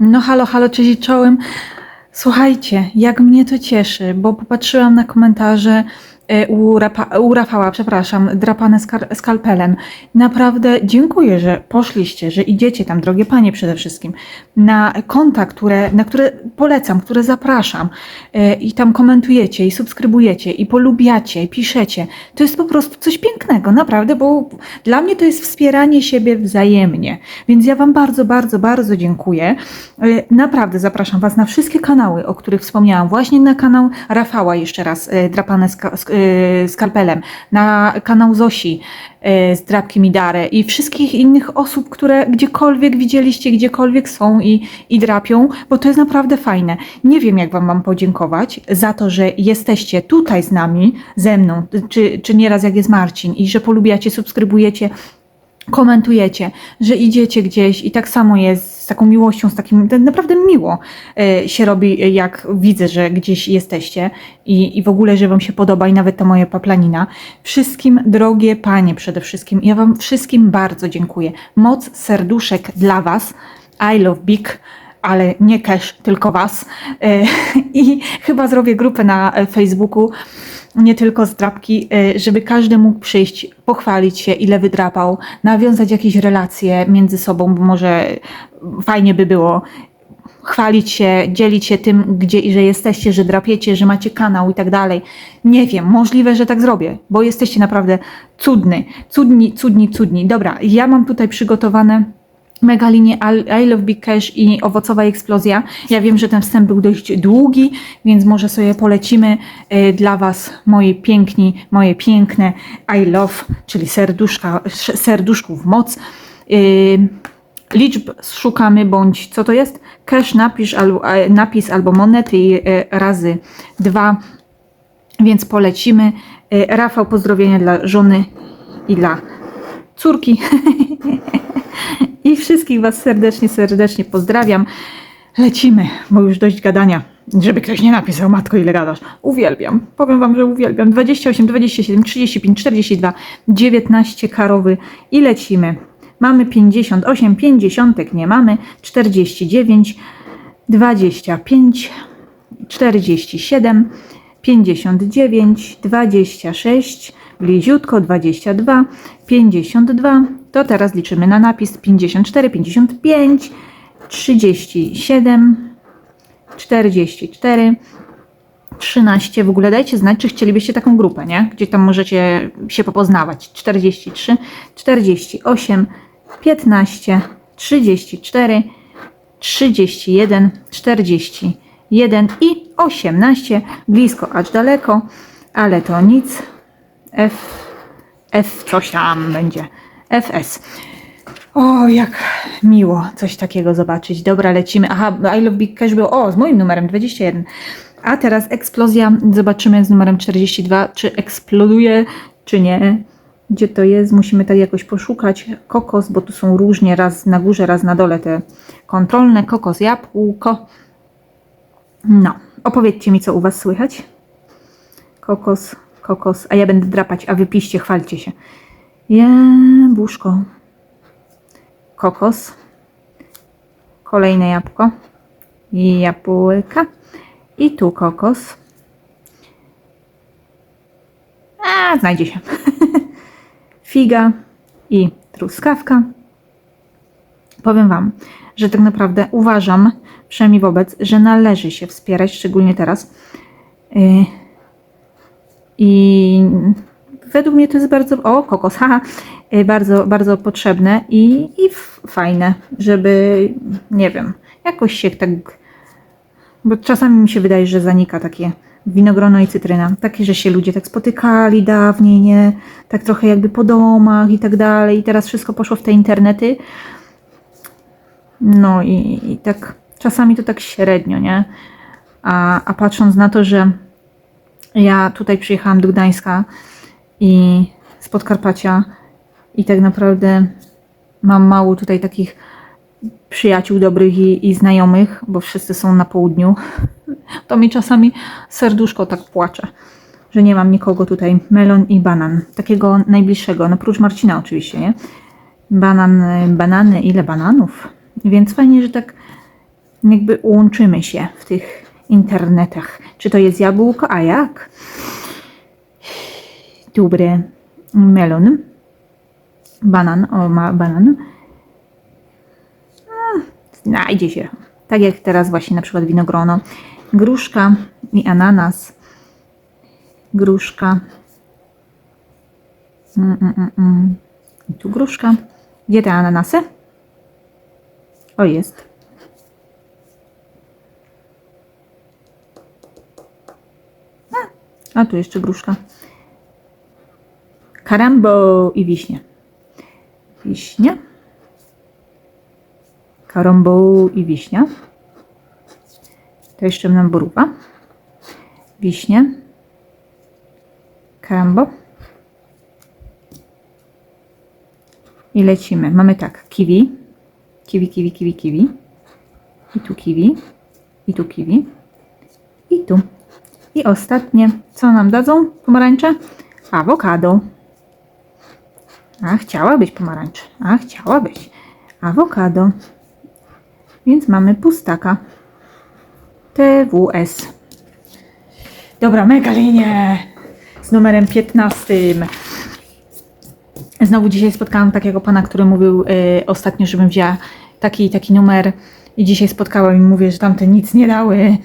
No halo, halo, cześć i czołem. Słuchajcie, jak mnie to cieszy, bo popatrzyłam na komentarze u, Rapa, u Rafała, przepraszam, drapane skalpelem. Naprawdę dziękuję, że poszliście, że idziecie tam, drogie panie przede wszystkim, na konta, które, na które polecam, które zapraszam e, i tam komentujecie i subskrybujecie i polubiacie i piszecie. To jest po prostu coś pięknego, naprawdę, bo dla mnie to jest wspieranie siebie wzajemnie. Więc ja Wam bardzo, bardzo, bardzo dziękuję. E, Naprawdę zapraszam Was na wszystkie kanały, o których wspomniałam. Właśnie na kanał Rafała jeszcze raz, e, drapane ska, sk- e, skalpelem, na kanał Zosi e, z drapki Midare i wszystkich innych osób, które gdziekolwiek widzieliście, gdziekolwiek są i, i drapią, bo to jest naprawdę fajne. Nie wiem, jak Wam mam podziękować za to, że jesteście tutaj z nami, ze mną, czy, czy nieraz jak jest Marcin i że polubiacie, subskrybujecie komentujecie, że idziecie gdzieś i tak samo jest z taką miłością, z takim to naprawdę miło e, się robi, e, jak widzę, że gdzieś jesteście i, i w ogóle, że Wam się podoba i nawet ta moja paplanina. Wszystkim, drogie Panie przede wszystkim, ja Wam wszystkim bardzo dziękuję. Moc serduszek dla Was. I love big ale nie cash, tylko was. E, I chyba zrobię grupę na Facebooku, nie tylko z drapki, e, żeby każdy mógł przyjść, pochwalić się, ile wydrapał, nawiązać jakieś relacje między sobą, bo może fajnie by było chwalić się, dzielić się tym, gdzie i że jesteście, że drapiecie, że macie kanał i tak dalej. Nie wiem, możliwe, że tak zrobię, bo jesteście naprawdę cudny, cudni, cudni, cudni. Dobra, ja mam tutaj przygotowane mega I Love Big Cash i owocowa eksplozja. Ja wiem, że ten wstęp był dość długi, więc może sobie polecimy e, dla Was, moje piękni, moje piękne I Love, czyli serduszka, sz- serduszków moc. E, Liczb szukamy, bądź co to jest? Cash napisz, albo, e, napis albo monety razy dwa, więc polecimy. Rafał, pozdrowienia dla żony i dla córki. I wszystkich Was serdecznie, serdecznie pozdrawiam. Lecimy, bo już dość gadania. Żeby ktoś nie napisał, matko, ile gadasz. Uwielbiam. Powiem Wam, że uwielbiam. 28, 27, 35, 42, 19 karowy i lecimy. Mamy 58, 50 nie mamy, 49, 25, 47, 59, 26, bliziutko 22, 52. To teraz liczymy na napis 54, 55, 37, 44, 13. W ogóle dajcie znać, czy chcielibyście taką grupę, nie? Gdzie tam możecie się popoznawać. 43, 48, 15, 34, 31, 41 i 18. Blisko, acz daleko, ale to nic. F, F coś tam będzie. FS. O, jak miło coś takiego zobaczyć. Dobra, lecimy. Aha, I Love Big Cash był, o, z moim numerem 21. A teraz eksplozja. Zobaczymy z numerem 42, czy eksploduje, czy nie. Gdzie to jest? Musimy tak jakoś poszukać. Kokos, bo tu są różnie, raz na górze, raz na dole te kontrolne. Kokos, jabłko. No, opowiedzcie mi, co u Was słychać. Kokos, kokos, a ja będę drapać, a wy piszcie, chwalcie się. Jabłuszko. Kokos. Kolejne jabłko. Jabłka. I tu kokos. A, znajdzie się. Figa i truskawka. Powiem Wam, że tak naprawdę uważam, przynajmniej wobec, że należy się wspierać, szczególnie teraz. Yy, I według mnie to jest bardzo, o kokos, haha, y, bardzo, bardzo potrzebne i, i fajne, żeby, nie wiem, jakoś się tak, bo czasami mi się wydaje, że zanika takie winogrono i cytryna, takie, że się ludzie tak spotykali dawniej, nie, tak trochę jakby po domach i tak dalej. I teraz wszystko poszło w te internety, no i, i tak czasami to tak średnio, nie, a, a patrząc na to, że ja tutaj przyjechałam do Gdańska i z Podkarpacia i tak naprawdę mam mało tutaj takich przyjaciół dobrych i, i znajomych, bo wszyscy są na południu, to mi czasami serduszko tak płacze, że nie mam nikogo tutaj. Melon i banan, takiego najbliższego, no prócz Marcina oczywiście, nie? Banan, banany, ile bananów? Więc fajnie, że tak jakby łączymy się w tych internetach. Czy to jest jabłko? A jak? Dobre. Melon. Banan. O, ma banan. Znajdzie się. Tak jak teraz właśnie na przykład winogrono. Gruszka i ananas. Gruszka. Mm, mm, mm, mm. I tu gruszka. Gdzie te ananasy? O, jest. A, tu jeszcze gruszka. Karambo i wiśnie. Wiśnia. Karambo i wiśnia. To jeszcze nam boruba. Wiśnie. Karambo. I lecimy. Mamy tak, kiwi. Kiwi, kiwi, kiwi, kiwi. I tu kiwi. I tu kiwi. I tu. I ostatnie, co nam dadzą pomarańcze? Awokado. A chciałabyś pomarańcze. A chciałabyś. Awokado. Więc mamy pustaka. TWS. Dobra, mega linie. Z numerem 15. Znowu dzisiaj spotkałam takiego pana, który mówił y, ostatnio, żebym wzięła taki taki numer. I dzisiaj spotkałam i mówię, że tamte nic nie dały.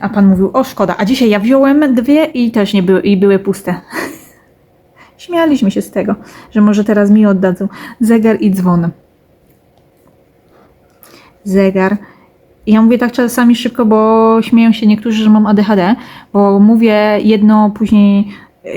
A pan mówił, o szkoda. A dzisiaj ja wziąłem dwie i też nie były, i były puste. Śmialiśmy się z tego, że może teraz mi oddadzą zegar i dzwon. Zegar. Ja mówię tak czasami szybko, bo śmieją się niektórzy, że mam ADHD, bo mówię jedno, później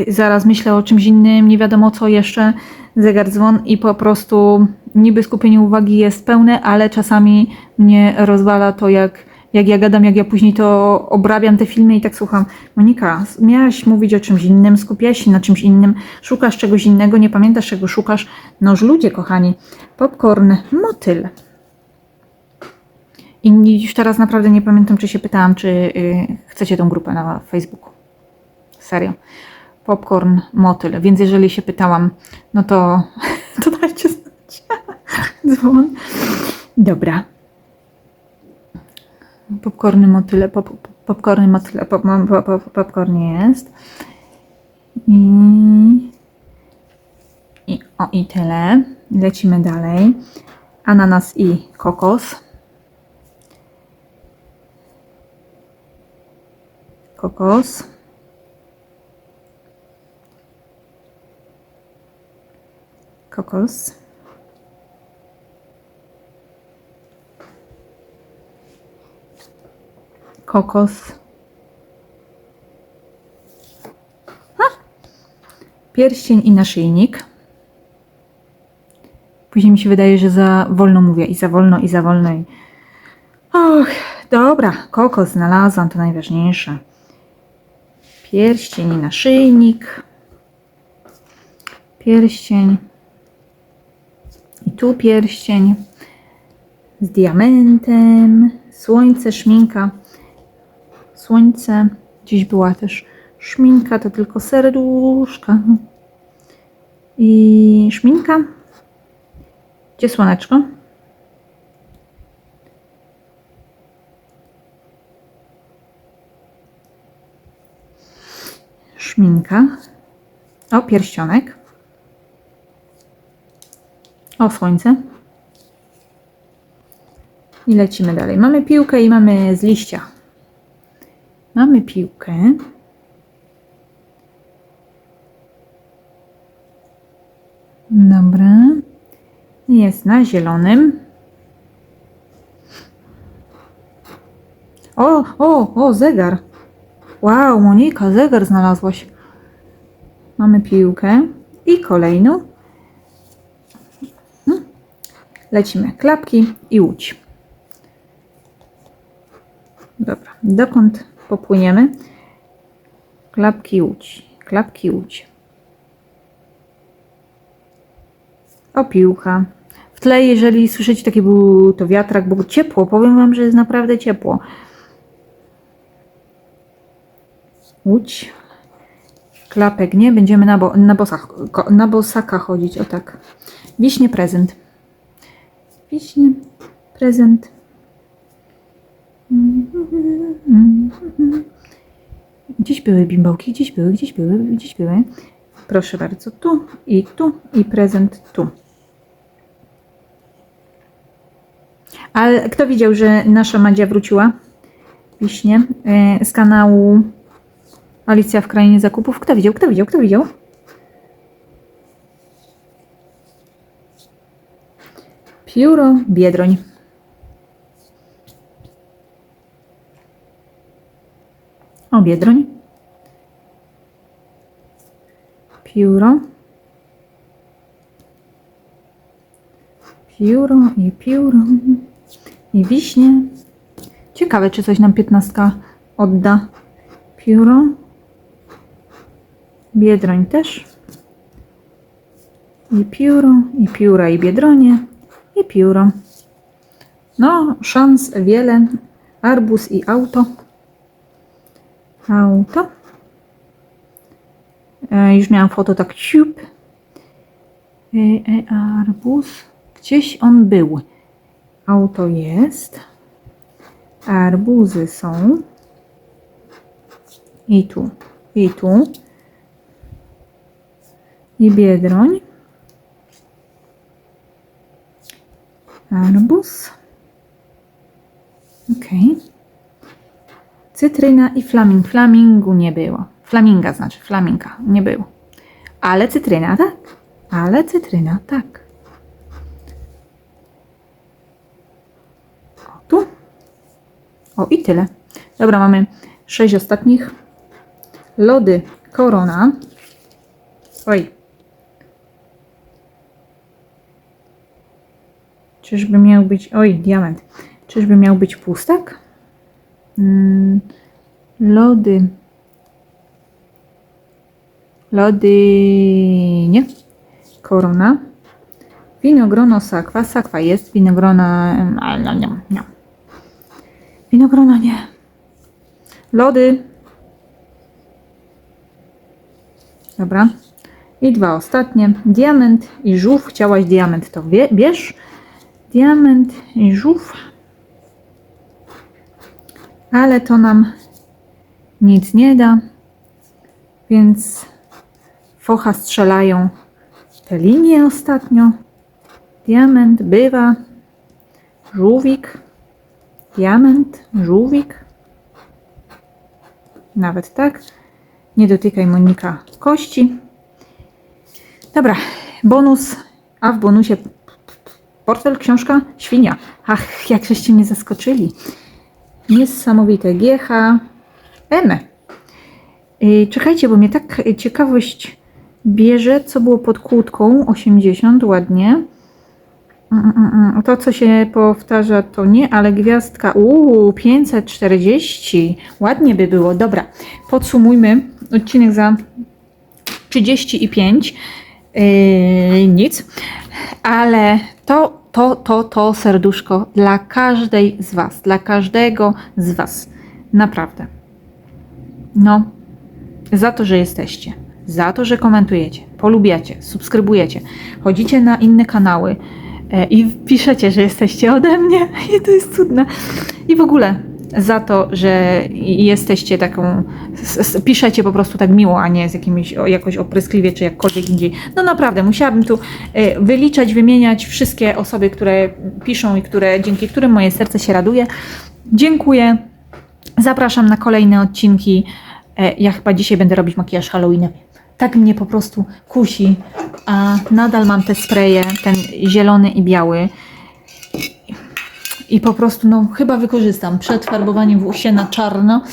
zaraz myślę o czymś innym, nie wiadomo co jeszcze, zegar, dzwon i po prostu niby skupienie uwagi jest pełne, ale czasami mnie rozwala to jak, jak ja gadam, jak ja później to obrabiam te filmy i tak słucham. Monika, miałaś mówić o czymś innym, skupiałaś się na czymś innym, szukasz czegoś innego, nie pamiętasz czego szukasz. Noż ludzie kochani, popcorn, motyl. I już teraz naprawdę nie pamiętam, czy się pytałam, czy y, chcecie tą grupę na Facebooku. Serio. Popcorn, motyl. Więc jeżeli się pytałam, no to, to dajcie znać. Dzwon. Dobra. Popcorny, motyle, pop, popcorny, motyle, pop, pop, pop, popcorn jest. I, I o i tyle. Lecimy dalej. Ananas i kokos. kokos. Kokos. Kokos. Ha! Pierścień i naszyjnik. Później mi się wydaje, że za wolno mówię i za wolno, i za wolno. I... Och, dobra, kokos znalazłam, to najważniejsze pierścień i naszyjnik, pierścień i tu pierścień z diamentem, słońce, szminka, słońce, dziś była też szminka, to tylko serduszka i szminka, gdzie słoneczko? szminka. O, pierścionek. O, słońce. I lecimy dalej. Mamy piłkę i mamy z liścia. Mamy piłkę. Dobra. Jest na zielonym. O, o, o, zegar. Wow, Monika, zegar znalazłaś. Mamy piłkę i kolejną. Lecimy. Klapki i łódź. Dobra, dokąd popłyniemy? Klapki, łódź. Klapki, łódź. O, piłka. W tle, jeżeli słyszycie, taki był to wiatrak, bo ciepło. Powiem Wam, że jest naprawdę ciepło. Łódź. Klapek nie, będziemy na, bo, na, bosach, na bosaka chodzić, o tak. Wiśnie prezent. Wiśnie prezent. Gdzieś były bimbołki, gdzieś były, gdzieś były, gdzieś były. Proszę bardzo, tu i tu i prezent tu. Ale kto widział, że nasza Madzia wróciła? Wiśnie e, z kanału Alicja w Krainie Zakupów. Kto widział? Kto widział? Kto widział? Pióro Biedroń. O, Biedroń. Pióro. Pióro i pióro. I wiśnie. Ciekawe, czy coś nam piętnastka odda. Pióro. Biedroń też. I pióro, i pióra, i biedronie, i pióro. No, szans wiele. Arbus i auto. Auto. E, już miałam foto tak ciup. E, e, arbus. Gdzieś on był. Auto jest. Arbuzy są. I tu. I tu. I biedroń. Arbuz. Okej. Cytryna i flaming. Flamingu nie było. Flaminga znaczy, flaminga nie było. Ale cytryna tak. Ale cytryna tak. O, tu. O i tyle. Dobra, mamy sześć ostatnich. Lody Korona. Oj. Czyżby miał być. Oj, diament. Czyżby miał być pustak? Mm, lody. Lody. Nie. Korona. Winogrono sakwa. Sakwa jest. Winogrona. Ale no, nie, nie. Winogrono nie. Lody. Dobra. I dwa ostatnie. Diament i żółw. Chciałaś diament, to bierz. Diament i żółw. Ale to nam nic nie da. Więc focha strzelają te linie ostatnio. Diament bywa. Żółwik. Diament, żółwik. Nawet tak. Nie dotykaj Monika kości. Dobra, bonus, a w bonusie portfel, książka, świnia. Ach, jak żeście mnie zaskoczyli. Niesamowite. GH, M. Yy, czekajcie, bo mnie tak ciekawość bierze, co było pod kłódką. 80, ładnie. Mm, mm, mm. To, co się powtarza, to nie, ale gwiazdka. Uuu, 540. Ładnie by było. Dobra, podsumujmy. Odcinek za 35. Yy, nic. Ale to, to, to, to serduszko dla każdej z Was, dla każdego z Was. Naprawdę. No, za to, że jesteście, za to, że komentujecie, polubiacie, subskrybujecie, chodzicie na inne kanały e, i piszecie, że jesteście ode mnie i to jest cudne. I w ogóle za to, że jesteście taką, piszecie po prostu tak miło, a nie z jakimiś, jakoś opryskliwie czy jakkolwiek indziej. No naprawdę, musiałabym tu e, wyliczać, wymieniać wszystkie osoby, które piszą i które, dzięki którym moje serce się raduje. Dziękuję. Zapraszam na kolejne odcinki. E, Ja chyba dzisiaj będę robić makijaż halloweenowy. Tak mnie po prostu kusi, a nadal mam te spreje, ten zielony i biały. I po prostu, no, chyba wykorzystam przed farbowaniem włosy na czarno.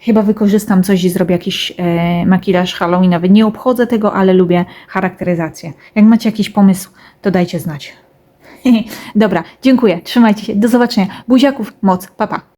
Chyba wykorzystam coś i zrobię jakiś e, makijaż halloweenowy. Nie obchodzę tego, ale lubię charakteryzację. Jak macie jakiś pomysł, to dajcie znać. Dobra, dziękuję. Trzymajcie się. Do zobaczenia. Buziaków, moc. Pa, pa.